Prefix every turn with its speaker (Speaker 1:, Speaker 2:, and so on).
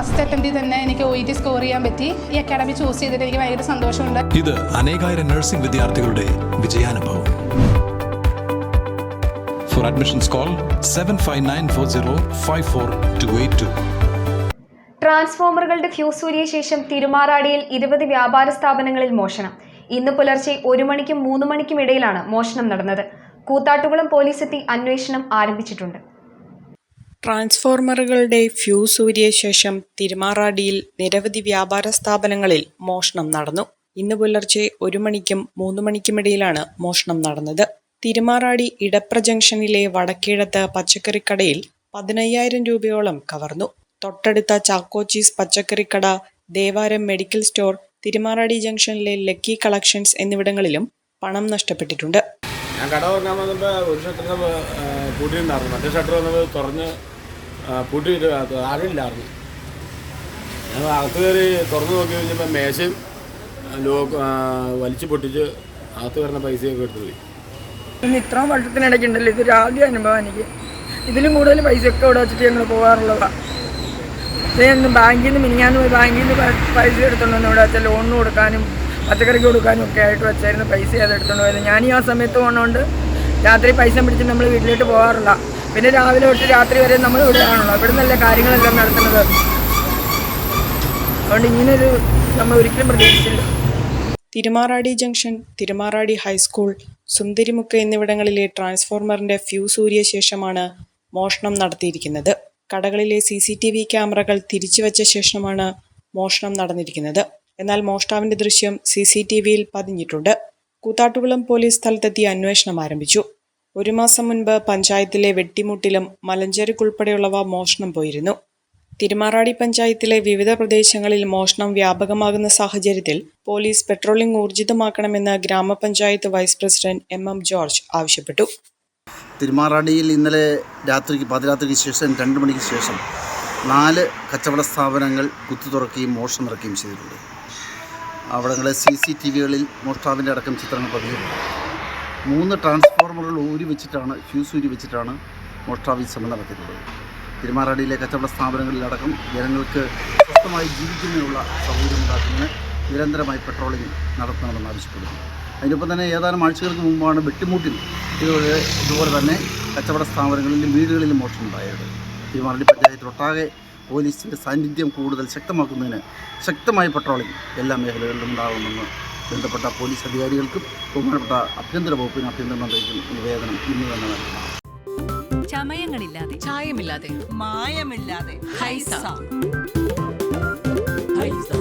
Speaker 1: First അറ്റംപ്റ്റിൽ തന്നെ എനിക്ക് O T score ചെയ്യാൻ പറ്റി. ഈ അക്കാഡമി ചൂസ് ചെയ്തിട്ട് എനിക്ക് ഭയങ്കര സന്തോഷമുണ്ട്.
Speaker 2: ഇത് അനേകായിരം നഴ്സിംഗ് വിദ്യാർത്ഥികളുടെ വിജയാനുഭവം. For admissions call seven five nine four zero five four two eight two
Speaker 3: ട്രാൻസ്ഫോമറുകളുടെ fuse ഊരിയ ശേഷം തിരുമാറാടിയിൽ ഇരുപത് വ്യാപാര സ്ഥാപനങ്ങളിൽ മോഷണം. ഇന്ന് പുലർച്ചെ ഒരു മണിക്കും മൂന്ന് മണിക്കും ഇടയിലാണ് മോഷണം നടന്നത്. കൂത്താട്ടുകുളം പോലീസ് എത്തി അന്വേഷണം ആരംഭിച്ചിട്ടുണ്ട്.
Speaker 4: ട്രാൻസ്ഫോർമറുകളുടെ ഫ്യൂസ് ഊരിയ ശേഷം തിരുമാറാടിയിൽ നിരവധി വ്യാപാര സ്ഥാപനങ്ങളിൽ മോഷണം നടന്നു. ഇന്ന് പുലർച്ചെ ഒരു മണിക്കും മൂന്ന് മണിക്കുമിടയിലാണ് മോഷണം നടന്നത്. തിരുമാറാടി ഇടപ്ര ജംഗ്ഷനിലെ വടക്കേടത്ത് പച്ചക്കറിക്കടയിൽ പതിനയ്യായിരം രൂപയോളം കവർന്നു. തൊട്ടടുത്ത ചാക്കോച്ചീസ് പച്ചക്കറിക്കട ദേവാരം മെഡിക്കൽ സ്റ്റോർ തിരുമാറാടി ജംഗ്ഷനിലെ ലക്കി കളക്ഷൻസ് എന്നിവിടങ്ങളിലും പണം നഷ്ടപ്പെട്ടിട്ടുണ്ട്.
Speaker 5: ഞാൻ കട തുറക്കാൻ വന്നപ്പോൾ ഒരു ഷട്ടർ പൂട്ടിയിട്ടുണ്ടായിരുന്നു മറ്റേ ഷട്ടർ വന്നപ്പോൾ തുറന്ന് പൂട്ടിയിട്ട് ആരുമില്ലായിരുന്നു. ഞാൻ അകത്ത് കയറി തുറന്ന് നോക്കി കഴിഞ്ഞപ്പോൾ മേശയും ലോക്ക് വലിച്ചു പൊട്ടിച്ച് അകത്ത് വരുന്ന പൈസയൊക്കെ എടുത്തു പോയി.
Speaker 6: ഇന്ന് ഇത്രയും വർഷത്തിനിടയ്ക്കുണ്ടല്ലോ ഇതൊരു ആദ്യ അനുഭവം എനിക്ക്. ഇതിലും കൂടുതൽ പൈസയൊക്കെ ഇവിടെ വെച്ചിട്ട് ഞങ്ങൾ പോകാറുള്ളതാണ് ബാങ്കിൽ നിന്ന് മിനിഞ്ഞാന്ന് പോയി ബാങ്കിൽ നിന്ന് പൈസ എടുത്തോണ്ട് വന്ന് ഇവിടെ വെച്ചാൽ ലോണിന് കൊടുക്കാനും പച്ചക്കറിക്ക് കൊടുക്കാനും ഒക്കെ ആയിട്ട് വെച്ചായിരുന്നു പൈസ അത് എടുത്തോണ്ട് പോയത്. ഈ ആ സമയത്ത് പോകണോണ്ട് രാത്രി പൈസ പിടിച്ച് നമ്മൾ വീട്ടിലോട്ട് പോകാറില്ല പിന്നെ രാവിലെ തൊട്ട് രാത്രി വരെ നമ്മൾ ഇവിടെ ആണല്ലോ. ഇവിടെ നിന്നല്ല കാര്യങ്ങളെല്ലാം നടത്തുന്നത് അതുകൊണ്ട് ഇങ്ങനൊരു നമ്മൾ ഒരിക്കലും പ്രതീക്ഷിച്ചില്ല.
Speaker 4: Thirumarady junction Thirumarady high school Sundarimukku എന്നിവിടങ്ങളിലെ ട്രാൻസ്ഫോർമറിന്റെ ഫ്യൂസ് ഊരിയ ശേഷമാണ് മോഷണം നടത്തിയിരിക്കുന്നത്. കടകളിലെ സി സി ടി വി ക്യാമറകൾ തിരിച്ചുവച്ച ശേഷമാണ് മോഷണം നടന്നിരിക്കുന്നത്. എന്നാൽ മോഷ്ടാവിന്റെ ദൃശ്യം സി സി ടി വിയിൽ പതിഞ്ഞിട്ടുണ്ട്. കൂത്താട്ടുകുളം പോലീസ് സ്ഥലത്തെത്തി അന്വേഷണം ആരംഭിച്ചു. ഒരു മാസം മുൻപ് പഞ്ചായത്തിലെ വെട്ടിമുട്ടിലും മലഞ്ചരക്കുൾപ്പെടെയുള്ളവ മോഷണം പോയിരുന്നു. തിരുമാറാടി പഞ്ചായത്തിലെ വിവിധ പ്രദേശങ്ങളിൽ മോഷണം വ്യാപകമാകുന്ന സാഹചര്യത്തിൽ പോലീസ് പെട്രോളിംഗ് ഊർജിതമാക്കണമെന്ന് ഗ്രാമപഞ്ചായത്ത് vice president M M George ആവശ്യപ്പെട്ടു.
Speaker 7: തിരുമാറാടിയിൽ ഇന്നലെ രാത്രിക്ക് പാതിരാത്രിക്ക് ശേഷം രണ്ട് മണിക്ക് ശേഷം നാല് കച്ചവട സ്ഥാപനങ്ങൾ കുത്തു തുറക്കുകയും മോഷണം ഇറക്കുകയും ചെയ്തിട്ടുണ്ട്. അവിടങ്ങളെ സി സി ടി വികളിൽ മോഷ്ടാവിന്റെ അടക്കം ചിത്രങ്ങൾ പതിഞ്ഞിട്ടുണ്ട് മൂന്ന് ട്രാൻസ്ഫോർമറുകൾ ഊരി വെച്ചിട്ടാണ് ഫ്യൂസ് ഊരി വെച്ചിട്ടാണ് മോട്ടോർ ഓഫീസ് ശ്രമം നടത്തിയിട്ടുള്ളത്. തിരുമാറാടിയിലെ കച്ചവട സ്ഥാപനങ്ങളിലടക്കം ജനങ്ങൾക്ക് സ്വസ്ഥമായി ജീവിക്കുന്നതിനുള്ള സൗകര്യം ഉണ്ടാക്കുന്നതിന് നിരന്തരമായി പെട്രോളിംഗ് നടത്തണമെന്ന് ആവശ്യപ്പെടുന്നു. അതിനൊപ്പം തന്നെ ഏതാനും ആഴ്ചകൾക്ക് മുമ്പാണ് വെട്ടിമൂട്ടിൽ ഇതുപോലെ ഇതുപോലെ തന്നെ കച്ചവട സ്ഥാപനങ്ങളിലും വീടുകളിലും മോഷണം ഉണ്ടായത് തിരുമാറടി പഞ്ചായത്തിലൊട്ടാകെ പോലീസിന്റെ സാന്നിധ്യം കൂടുതൽ ശക്തമാക്കുന്നതിന് ശക്തമായ പെട്രോളിംഗ് എല്ലാ മേഖലകളിലും ഉണ്ടാകുമെന്ന് ബന്ധപ്പെട്ട പോലീസ് അധികാരികൾക്കും ബഹുമാനപ്പെട്ട ആഭ്യന്തര വകുപ്പിനും ആഭ്യന്തര മന്ത്രിക്കും നിവേദനം ഇന്ന് തന്നെ നൽകണം
Speaker 8: ചമയങ്ങളില്ലാതെ.
Speaker 9: ചായമില്ലാതെ.
Speaker 8: മായമില്ലാതെ. ഹൈസ. ഹൈസ.